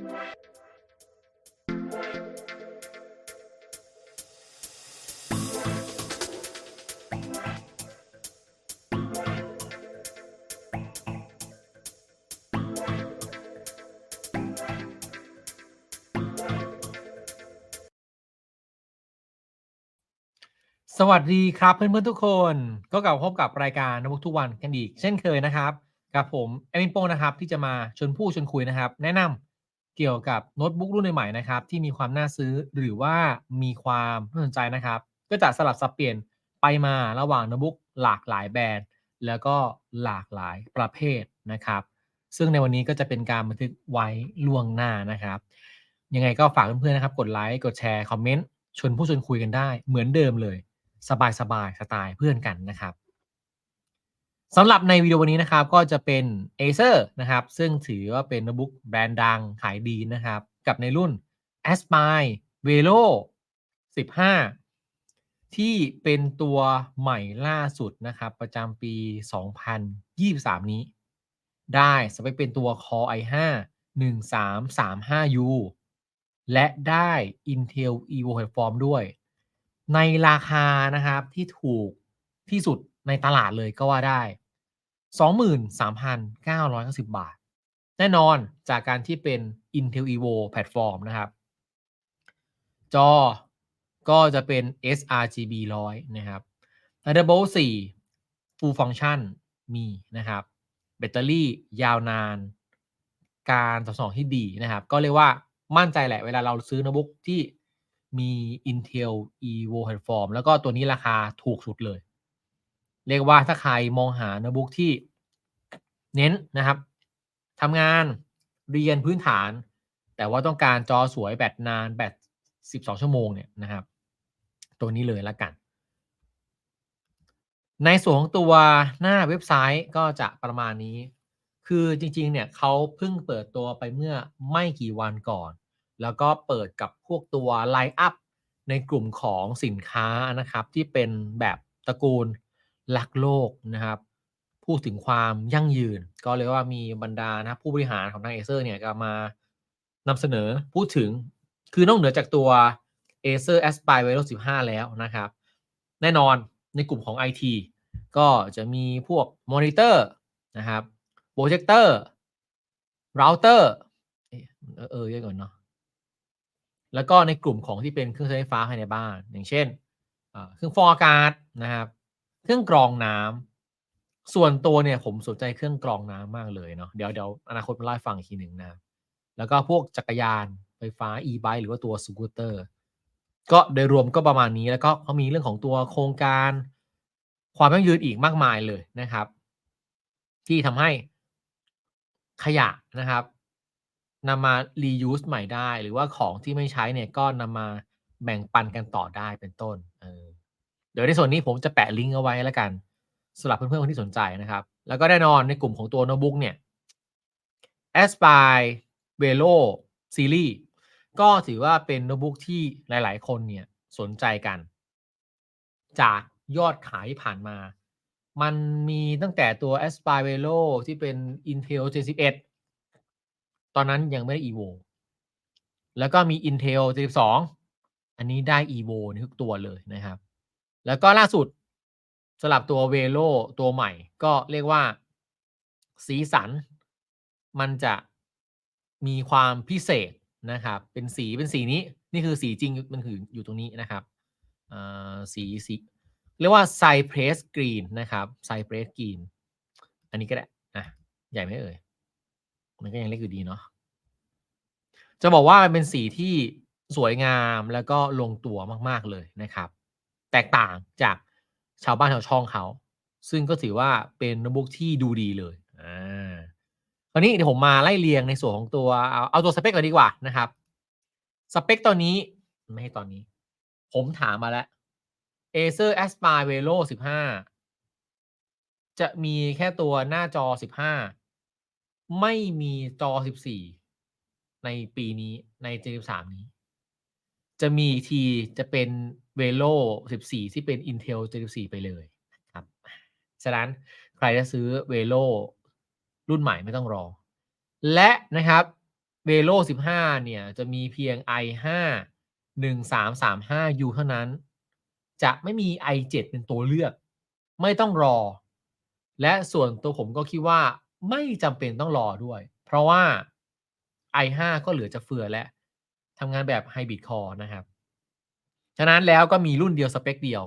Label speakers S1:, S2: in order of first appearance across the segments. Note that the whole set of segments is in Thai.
S1: สวัสดีครับเพื่อนๆทุกคนก็กลับพบกับรายการนบุกทุกวันกันอีก เช่นเคยนะครับ กับผมแอมินโป้งนะครับที่จะมาชวนพูดชวนคุยนะครับ แนะนำ เกี่ยวกับโน้ตบุ๊กรุ่นใหม่ๆนะครับที่มีความน่าซื้อหรือว่ามีความน่าสนใจนะครับ ก็จะสลับสับเปลี่ยนไปมาระหว่างโน้ตบุ๊กหลากหลายแบรนด์ แล้วก็หลากหลายประเภทนะครับ ซึ่งในวันนี้ก็จะเป็นการบันทึกไว้ล่วงหน้านะครับ ยังไงก็ฝากเพื่อนๆนะครับ กดไลค์กดแชร์คอมเมนต์ชวนผู้ชวนคุยกันได้เหมือนเดิมเลย สบายสบายสไตล์เพื่อนกันนะครับ สำหรับในวิดีโอวันนี้นะครับก็จะเป็น Acer นะครับ ซึ่งถือว่าเป็นโน้ตบุ๊กแบรนด์ดังขายดีนะครับ กับในรุ่น Aspire Velo 15 ที่เป็นตัวใหม่ล่าสุดนะครับ ประจำปี 2023 นี้ ได้สเปคเป็นตัว Core i5 1335U และได้ Intel Evo Platform ด้วย ในราคานะครับที่ถูกที่สุด ในตลาดเลยก็ว่าได้ 23,990 บาท แน่นอนจากการที่เป็น Intel Evo Platform นะครับ จอก็จะเป็น sRGB 100 นะครับ Thunderbolt 4 Full Function มีนะครับ แบตเตอรี่ยาวนาน การตอบสนองที่ดีนะครับ ก็เรียกว่ามั่นใจแหละเวลาเราซื้อโน้ตบุ๊กที่มี Intel Evo Platform แล้วก็ตัวนี้ราคาถูกสุดเลย เรียกว่าถ้าใครมองหาโน้ตบุ๊กที่เน้นนะครับทำงานเรียนพื้นฐาน แต่ว่าต้องการจอสวยแบตนานแบต12 ชั่วโมงเนี่ยนะครับ ตัวนี้เลยละกัน ในส่วนของตัวหน้าเว็บไซต์ก็จะประมาณนี้ คือจริงๆเนี่ยเขาเพิ่งเปิดตัวไปเมื่อไม่กี่วันก่อน แล้วก็เปิดกับพวกตัวไลน์อัพในกลุ่มของสินค้านะครับ ที่เป็นแบบตระกูล รักโลกนะครับ พูดถึงความยั่งยืน ก็เรียว่ามีบรรดานะผู้บริหารของทางเอเซอร์เนี่ยก็มานำเสนอพูดถึงคือนอกเหนือจากตัว Acer Aspire Velo 15 แล้วนะครับ แน่นอนในกลุ่มของ IT ก็จะมีพวกมอนิเตอร์นะครับโปรเจคเตอร์เราเตอร์เออเออเยอะก่อนเนาะแล้วก็ในกลุ่มของที่เป็นเครื่องใช้ไฟฟ้าภายในบ้าน อย่างเช่นเครื่องฟอกอากาศนะครับ เครื่องกรองน้ำส่วนตัวเนี่ยผมสนใจเครื่องกรองน้ำมากเลยเนาะเดี๋ยวเดี๋ยวอนาคตมาเล่าฟังอีกทีหนึ่งนะ แล้วก็พวกจักรยานไฟฟ้า e-bike หรือว่าตัวสกูตเตอร์ ก็โดยรวมก็ประมาณนี้แล้วก็เขามีเรื่องของตัวโครงการ ความยั่งยืนอีกมากมายเลยนะครับ ที่ทำให้ขยะนะครับนำมา reuse ใหม่ได้ หรือว่าของที่ไม่ใช้เนี่ยก็นำมาแบ่งปันกันต่อได้เป็นต้นเออ เดี๋ยวในส่วนนี้ผมจะแปะลิงก์เอาไว้แล้วกันสำหรับเพื่อนๆคนที่สนใจนะครับ แล้วก็แน่นอนในกลุ่มของตัวโน้ตบุ๊กเนี่ย Aspire Velo Series ก็ถือว่าเป็นโน้ตบุ๊กที่หลาย ๆ คนเนี่ยสนใจกัน จากยอดขายที่ผ่านมา มันมีตั้งแต่ตัว Aspire Velo ที่เป็น Intel Gen 11 ตอนนั้นยังไม่ได้ Evo แล้วก็มี Intel Gen 12 อันนี้ได้ Evo ทุกตัวเลยนะครับ แล้วก็ล่าสุดสลับตัว Velo ตัวใหม่ ก็เรียกว่าสีสัน มันจะมีความพิเศษนะครับ เป็นสีเป็นสีนี้นี่คือสีจริงมันคืออยู่ตรงนี้นะครับสีสีเรียกว่า Cypress Green นะครับ Cypress Green อันนี้ก็ได้นะใหญ่ไหมเอ่ยมันก็ยังเล็กอยู่ดีเนาะจะบอกว่ามันเป็นสีที่สวยงามแล้วก็ลงตัวมาก ๆ เลยนะครับ แตกต่างจากชาวบ้านชาวช่องเขา ซึ่งก็ถือว่าเป็นโน้ตบุ๊กที่ดูดีเลยอ่าคราวนี้เดี๋ยวผมมาไล่เรียงในส่วนของตัวเอาเอาตัวสเปคก่อนดีกว่านะครับ สเปคตอนนี้ไม่ให้ตอนนี้ ผมถามมาแล้ว Acer Aspire Velo 15 จะมีแค่ตัวหน้าจอ 15 ไม่มีจอ 14 ในปีนี้ใน G13 นี้ จะมีทีจะเป็น Velo 14 ที่เป็น Intel 14ไปเลยครับฉะนั้นใครจะซื้อ Velo รุ่นใหม่ไม่ต้องรอ และนะครับ Velo 15 เนี่ย จะมีเพียง i5 1335U เท่านั้น จะไม่มี i7 เป็นตัวเลือก ไม่ต้องรอ และส่วนตัวผมก็คิดว่าไม่จำเป็นต้องรอด้วย เพราะว่า i5 ก็เหลือจะเฟือแล้วทำงานแบบ Hybrid Core นะครับ ฉะนั้นแล้วก็มีรุ่นเดียวสเปคเดียว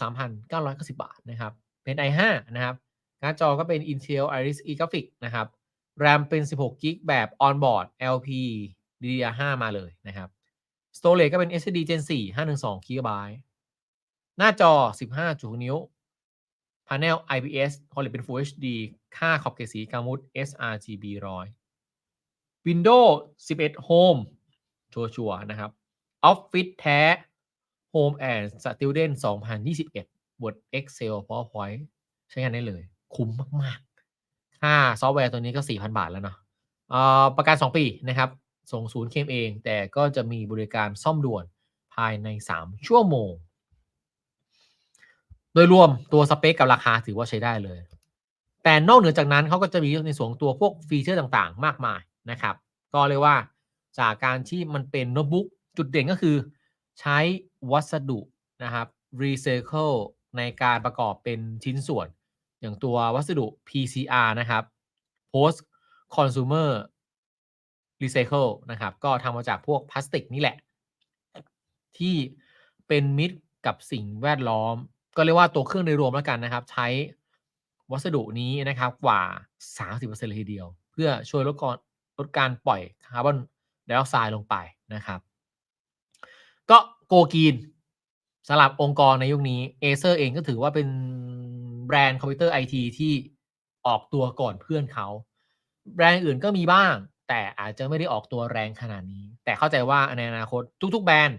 S1: 23,990 บาทนะครับ เป็น i5 นะครับการ์ดจอก็เป็น Intel Iris eGraphic นะครับ RAM เป็น 16 GB แบบ onboard LP DDR5 มาเลยนะครับ Storage ก็เป็น SSD Gen 4 512 GB หน้าจอ 15.6 นิ้ว Panel IPS OLED เป็น Full HD ค่าขอบเขตสีกามุด sRGB 100 Windows 11 Home ชัวร์ๆนะครับ Office แท้ Home and Student 2021 Word Excel PowerPoint ใช้งานได้เลย คุ้มมากๆ ค่าซอฟต์แวร์ตัวนี้ก็ 4,000 บาทแล้วเนาะอ่อประกัน 2 ปีนะครับ ส่งศูนย์เคมเอง แต่ก็จะมีบริการซ่อมด่วนภายใน 3 ชั่วโมง โดยรวมตัวสเปคกับราคาถือว่าใช้ได้เลย แต่นอกเหนือจากนั้นเขาก็จะมีในส่วนตัวพวกฟีเจอร์ต่างๆ มากมายนะครับ ก็เรียกว่าจากการที่มันเป็นโน้ตบุ๊ก จุดเด่นก็คือใช้วัสดุนะครับรีไซเคิลในการประกอบเป็นชิ้นส่วน อย่างตัววัสดุ PCR นะครับ Post Consumer Recycle นะครับ ก็ทำมาจากพวกพลาสติกนี่แหละ ที่เป็นมิตรกับสิ่งแวดล้อม ก็เรียกว่าตัวเครื่องโดยรวมแล้วกันนะครับ ใช้วัสดุนี้นะครับกว่า 30%เลยทีเดียว เพื่อช่วยลดการลดการปล่อยคาร์บอนไดออกไซด์ลงไปนะครับ ก็โกกีนสำหรับองค์กรในยุคนี้ Acer เองก็ถือว่าเป็นแบรนด์คอมพิวเตอร์ไอทีที่ออกตัวก่อนเพื่อนเขา แบรนด์อื่นก็มีบ้าง แต่อาจจะไม่ได้ออกตัวแรงขนาดนี้ แต่เข้าใจว่าในอนาคตทุก ๆ แบรนด์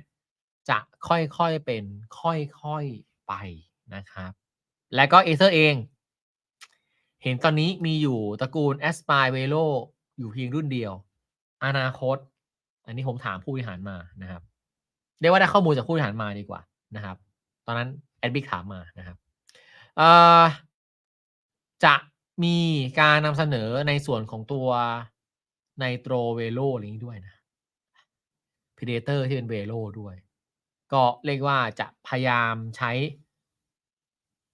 S1: จะค่อยๆเป็นค่อยๆไปนะครับ และก็ Acer เอง เห็นตอนนี้มีอยู่ตระกูล Aspire Velo อยู่เพียงรุ่นเดียว อนาคต อันนี้ผมถามผู้บริหารมานะครับ เรียกว่าได้ข้อมูลจากผู้บริหารมาดีกว่านะครับ ตอนนั้นแอดบิกถามมานะครับจะมีการนำเสนอในส่วนของตัวไนโตรเวโ o อะไรนี้ด้วยนะ Predator ที่เป็นเวโ o ด้วย ก็เรียกว่าจะพยายามใช้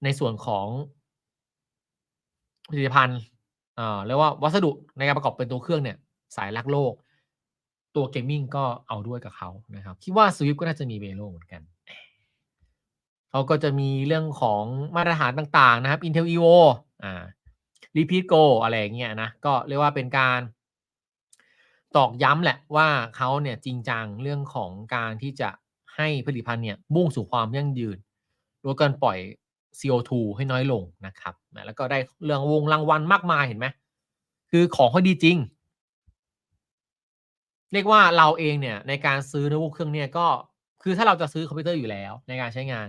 S1: ในส่วนของผลิตภัณฑ์เออเรียกว่าวัสดุในการประกอบเป็นตัวเครื่องเนี่ย สายรักโลก ตัวเกมมิ่งก็เอาด้วยกับเขานะครับ คิดว่า Swift ก็น่าจะมีเวโ o เหมือนกัน เขาก็จะมีเรื่องของมาตรฐานต่างๆนะครับ Intel EO อ่า Repeat Go อะไรอย่างเงี้ยนะ ก็เรียกว่าเป็นการ ตอกย้ำแหละว่าเขาเนี่ยจริงจังเรื่องของการที่จะให้ผลิตภัณฑ์เนี่ยมุ่งสู่ความยั่งยืนลดการปล่อย CO2 ให้น้อยลงนะครับ แล้วก็ได้เรื่องวงรางวัลมากมายเห็นไหม คือของเขาดีจริง เรียกว่าเราเองเนี่ยในการซื้อโน้ตบุ๊กเครื่องเนี่ยก็คือถ้าเราจะซื้อคอมพิวเตอร์อยู่แล้วในการใช้งาน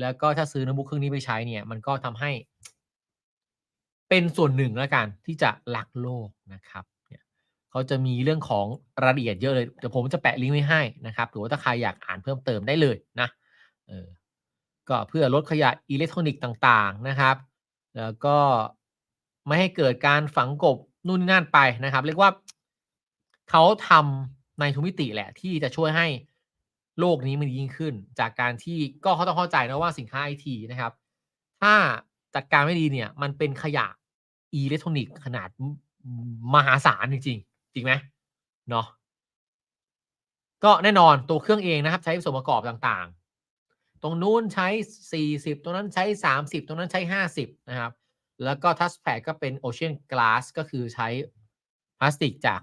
S1: แล้วก็ถ้าซื้อโน้ตบุ๊กเครื่องนี้ไปใช้เนี่ย มันก็ทำให้ เป็นส่วนหนึ่งแล้วกันที่จะรักโลกนะครับเนี่ยเขาจะมีเรื่องของรายละเอียดเยอะเลยเดี๋ยวผมจะแปะลิงก์ไว้ให้นะครับหรือว่าถ้าใครอยากอ่านเพิ่มเติมได้เลยนะเออก็เพื่อลดขยะอิเล็กทรอนิกส์ต่างๆนะครับ แล้วก็ไม่ให้เกิดการฝังกบนู่นนี่นั่นไปนะครับ เรียกว่า เขาทำในทุกมิติแหละ ที่จะช่วยให้โลกนี้มันยิ่งขึ้น จากการที่ก็เขาต้องเข้าใจนะว่าสินค้าไอทีนะครับ ถ้าจัดการไม่ดีเนี่ย มันเป็นขยะอิเล็กทรอนิกส์ขนาดมหาศาลจริงๆ จริงไหมเนาะก็แน่นอนตัวเครื่องเองนะครับ ใช้ส่วนประกอบต่างๆ ตรงนู้นใช้ 40 ตรงนั้นใช้ 30 ตรงนั้นใช้ 50 นะครับ แล้วก็ทัชแพดก็เป็น Ocean Glass ก็คือใช้พลาสติกจาก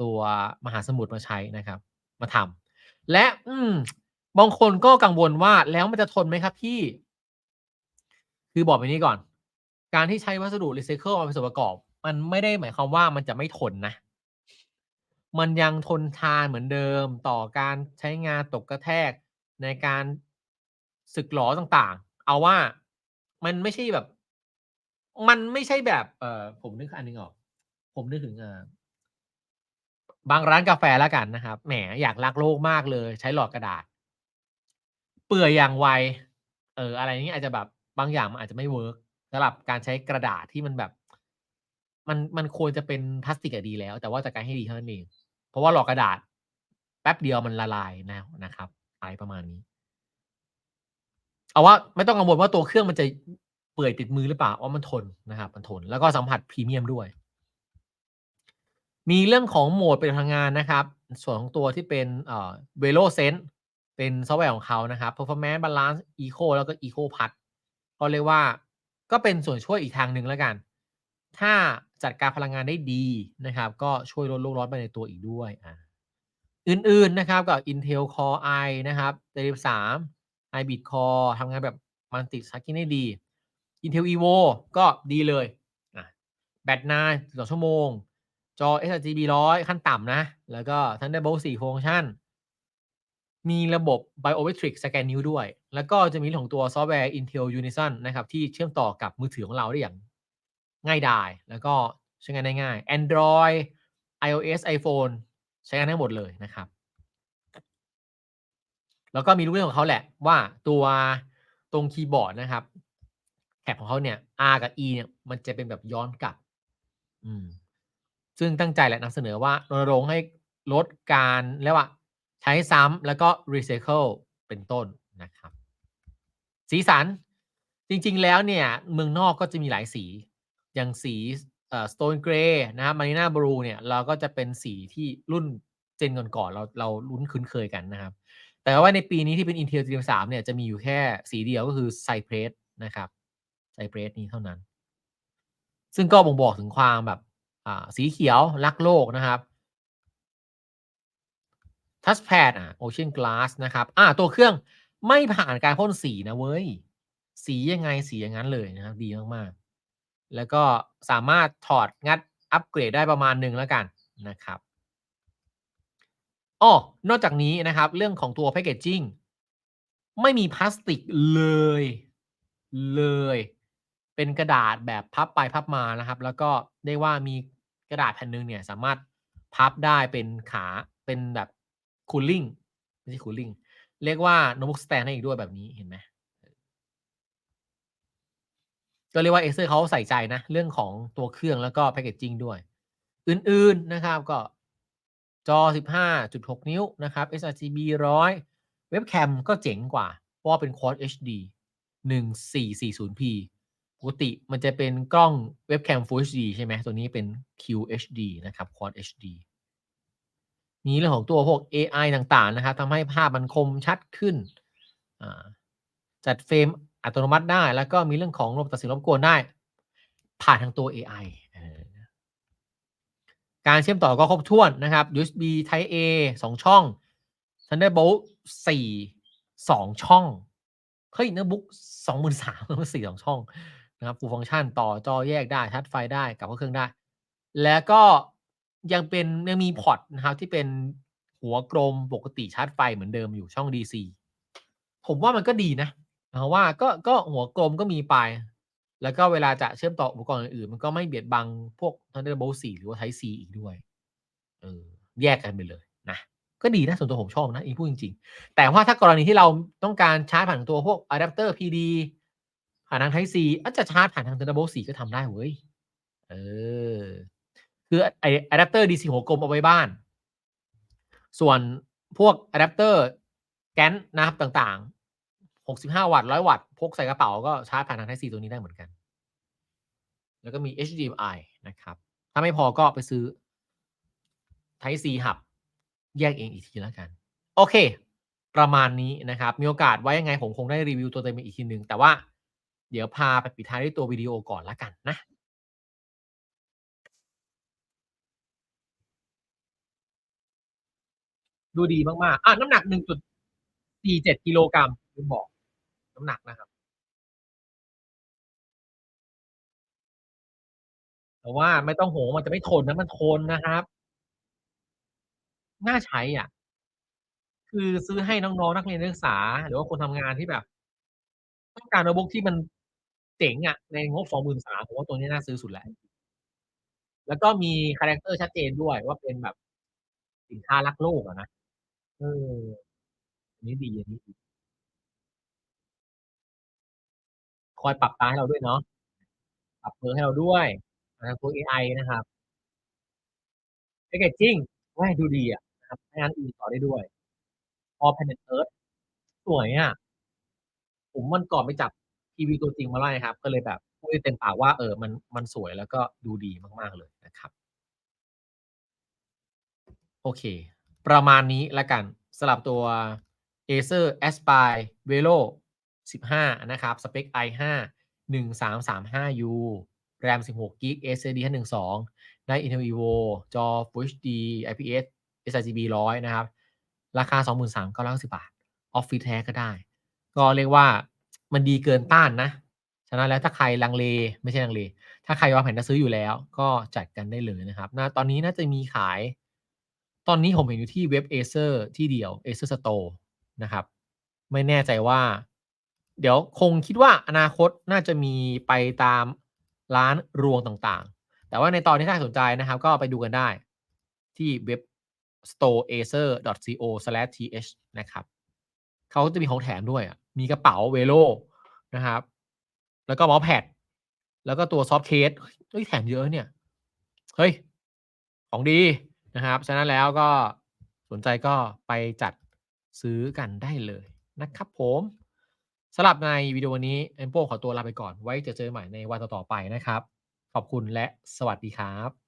S1: ตัวมหาสมุทรมาใช้นะครับ มาทำและอืมบางคนก็กังวลว่าแล้วมันจะทนไหมครับพี่ คือบอกไปนี้ก่อน การที่ใช้วัสดุรีไซเคิลมาเป็นส่วนประกอบ มันไม่ได้หมายความว่ามันจะไม่ทนนะ มันยังทนทานเหมือนเดิมต่อการใช้งานตกกระแทกในการสึกหลอต่างๆ เอาว่ามันไม่ใช่แบบ มันไม่ใช่แบบ เออผมนึกอันนึงออก ผมนึกถึงเออ บางร้านกาแฟแล้วกันนะครับ แหมอยากรักโลกมากเลย ใช้หลอดกระดาษ เปื่อยอย่างไว เออ อะไรนี้อาจจะแบบบางอย่างมันอาจจะไม่เวิร์กสำหรับการใช้กระดาษที่มันแบบ มันมันควรจะเป็นพลาสติกอะดีแล้ว แต่ว่าจัดการให้ดีเท่านั้นเอง เพราะว่าหลอดกระดาษ แป๊บเดียวมันละลายแล้วนะครับอะไรประมาณนี้ เอาว่าไม่ต้องกังวลว่าตัวเครื่องมันจะเปื่อยติดมือหรือเปล่าเพรามันทนนะครับ มันทนแล้วก็สัมผัสพรีเมียมด้วย มีเรื่องของโหมดปฏิบัติพลังงานนะครับ ส่วนของตัวที่เป็นเอ่อ VeloSense เป็นซอฟต์แวร์ของเขานะครับ Performance Balance Eco แล้วก็ Eco Plus ก็เรียกว่าก็เป็นส่วนช่วยอีกทางหนึ่งแล้วกัน ถ้าจัดการพลังงานได้ดีนะครับ ก็ช่วยลดโลกร้อนไปในตัวอีกด้วยอาอื่นๆนะครับก็ Intel Core i นะครับ73 Hybrid Core ทำงานแบบ Multi-tasking ได้ดี Intel Evo ก็ดีเลยแบตนาน12ชั่วโมง จอ sRGB 100ขั้นต่ำนะ แล้วก็ Thunderbolt 4ฟังก์ชันมีระบบ Biometric สแกนนิ้วด้วย แล้วก็จะมีของตัวซอฟต์แวร์ Intel Unison นะครับ ที่เชื่อมต่อกับมือถือของเราได้อย่างง่ายดาย แล้วก็ใช้งานได้ง่ายแอนดรอย iOS iPhone ใช้งานได้หมดเลยนะครับ แล้วก็มีลูกเล่นของเขาแหละว่าตัวตรงคีย์บอร์ดนะครับแท็บของเขาเนี่ย R กับ E เนี่ยมันจะเป็นแบบย้อนกลับ อืม ซึ่งตั้งใจแหละนำเสนอว่ารณรงค์ให้ลดการเรียกว่าใช้ซ้ำแล้วก็รีไซเคิลเป็นต้นนะครับ สีสันจริงๆแล้วเนี่ยเมืองนอกก็จะมีหลายสี อย่างสีเอ่อ Stone Grey นะครับ Marina Blue เนี่ยเราก็จะเป็นสีที่รุ่น Gen ก่อนๆเราเราลุ้นคุ้นเคยกันนะครับ แต่ว่าในปีนี้ที่เป็น Intel 73เนี่ยจะมีอยู่แค่สีเดียวก็คือ Cypress นะครับ Cypress นี้เท่านั้น ซึ่งก็บ่งบอกถึงความแบบ สีเขียวรักโลกนะครับทัชแพดอ่า Ocean Glass นะครับอ่าตัวเครื่องไม่ผ่านการพ่นสีนะเว้ย สียังไงสีอย่างงั้นเลยนะครับดีมากๆ แล้วก็สามารถถอดงัดอัปเกรดได้ประมาณหนึ่งแล้วกันนะครับอ้อนอกจากนี้นะครับ เรื่องของตัว Packaging ไม่มีพลาสติกเลย เลย เป็นกระดาษแบบพับไปพับมานะครับ แล้วก็เรียกว่ามี กระดาษแผ่นหนึ่งเนี่ยสามารถพับได้เป็นขาเป็นแบบ Cooling ไม่ใช่ Cooling เรียกว่าโน้ตบุ๊กสแตนด์ได้อีกด้วยแบบนี้เห็นไหมก็เรียกว่า Acer เขาใส่ใจนะ เรื่องของตัวเครื่องแล้วก็ Packaging ด้วย อื่นๆนะครับก็จอ 15.6 นิ้วนะครับ sRGB 100 เว็บแคมก็เจ๋งกว่า เพราะเป็น Quad HD 1440p ปกติมันจะเป็นกล้องเว็บแคม Full HD ใช่ไหมตัวนี้เป็น QHD นะครับ Quad HD มีเรื่องของตัวพวก AI ต่างๆนะครับทำให้ภาพมันคมชัดขึ้น จัดเฟรมอัตโนมัติได้ แล้วก็มีเรื่องของระบบตัดสินรบกวนได้ ผ่านทางตัว AI การเชื่อมต่อก็ครบถ้วนนะครับ USB Type A 2 ช่อง Thunderbolt 4 2 ช่อง เฮ้ยโน้ตบุ๊ก23,000แล้วมัน4 2ช่อง นะครับ Full Function ต่อจอแยกได้ชาร์จไฟได้กับเครื่องได้ แล้วก็ยังเป็นยังมีพอร์ตนะครับที่เป็นหัวกลมปกติชาร์จไฟเหมือนเดิมอยู่ช่อง DC ผมว่ามันก็ดีนะเพราะว่าก็ก็หัวกลมก็มีไป แล้วก็เวลาจะเชื่อมต่ออุปกรณ์อื่น มันก็ไม่เบียดบังพวก Thunderbolt 4หรือว่า Type C อีกด้วยเออแยกกันไปเลยนะก็ดีนะส่วนตัวผมชอบนะอีพูดจริง ๆ แต่ว่าถ้ากรณีที่เราต้องการชาร์จผ่านตัวพวกอะแดปเตอร์ PD ผ่านทาง Type C อาจะชาร์จผ่านทาง Thunderbolt 4ก็ทำได้เว้ย เออ คือไออะแดปเตอร์ DC หัวกลมเอาไว้บ้าน ส่วนพวกอะแดปเตอร์ GaN นะครับต่างๆ 65 วัตต์ 100 วัตต์ พกใส่กระเป๋าก็ชาร์จผ่านทาง Type C ตัวนี้ได้เหมือนกัน แล้วก็มี HDMI นะครับ ถ้าไม่พอก็ไปซื้อ Type C Hub แยกเองอีกทีแล้วกัน โอเค ประมาณนี้นะครับ มีโอกาสไว้ยังไงผมคงได้รีวิวตัวเต็มอีกทีหนึ่งแต่ว่า เดี๋ยวพาไปปิดท้ายด้วยตัววิดีโอก่อนล้วกันนะดูดีมากๆอาน้ำหนัก 1.47 กิโลกรัมลืมบอก น้ำหนักนะครับ แต่ว่าไม่ต้องห่วงมันจะไม่ทนนะ มันทนนะครับ น่าใช้อะ คือซื้อให้น้องๆนักเรียนนักศึกษา หรือว่าคนทำงานที่แบบ ต้องการโน้ตบุ๊กที่มัน เจ๋งอะในงบ23,000ผมว่าตัวนี้น่าซื้อสุดแล้วแล้วก็มีคาแรกเตอร์ชัดเจนด้วยว่าเป็นแบบสินค้ารักโลกอะนะเอออันนี้ดีอันนี้ดีคอยปรับตาให้เราด้วยเนาะปรับเบลอให้เราด้วยเอนะครับตัว AI นะครับ Packaging โอ๊ยดูดีอะนะครับใช้งานอื่นต่อได้ด้วย For Planet Earth สวยอะผมวันก่อนไปจับ PV ตัวจริงมาด้วยครับ ก็เลยแบบพูดเต็มปากว่าเออมันมันสวยแล้วก็ดูดีมาก ๆ เลยนะครับ โอเค ประมาณนี้ล้วกันสำหรับตัว Acer Aspire Velo 15 นะครับ สเปก i5 1335U RAM 16 GB SSD 512 ได้ Intel Evo จอ Full HD IPS sRGB 100 นะครับ ราคา 23,990 บาท ออฟฟิศแท้ก็ได้ ก็เรียกว่า มันดีเกินต้านนะฉะนั้นแล้วถ้าใครลังเลไม่ใช่ลังเล ถ้าใครวางแผนจะซื้ออยู่แล้ว ก็จัดกันได้เลยนะครับน่าตอนนี้น่าจะมีขาย ตอนนี้ผมเห็นอยู่ที่เว็บ Acer ที่เดียว Acer Store นะครับ ไม่แน่ใจว่า เดี๋ยวคงคิดว่าอนาคตน่าจะมีไปตามร้านรวงต่างๆ แต่ว่าในตอนนี้ถ้าสนใจนะครับ ก็ไปดูกันได้ที่เว็บ storeacer.co/th นะครับ เขาจะมีของแถมด้วยอะมีกระเป๋า Velo นะครับ แล้วก็เมาส์แพด แล้วก็ตัวซอฟต์เคสเฮ้ยแถมเยอะเนี่ย เฮ้ย ของดีนะครับ ฉะนั้นแล้วก็สนใจก็ไปจัดซื้อกันได้เลยนะครับผมสำหรับในวิดีโอวันนี้ Empo ขอตัวลาไปก่อน ไว้จะเจอใหม่ในวันต่อๆไปนะครับ ขอบคุณและสวัสดีครับ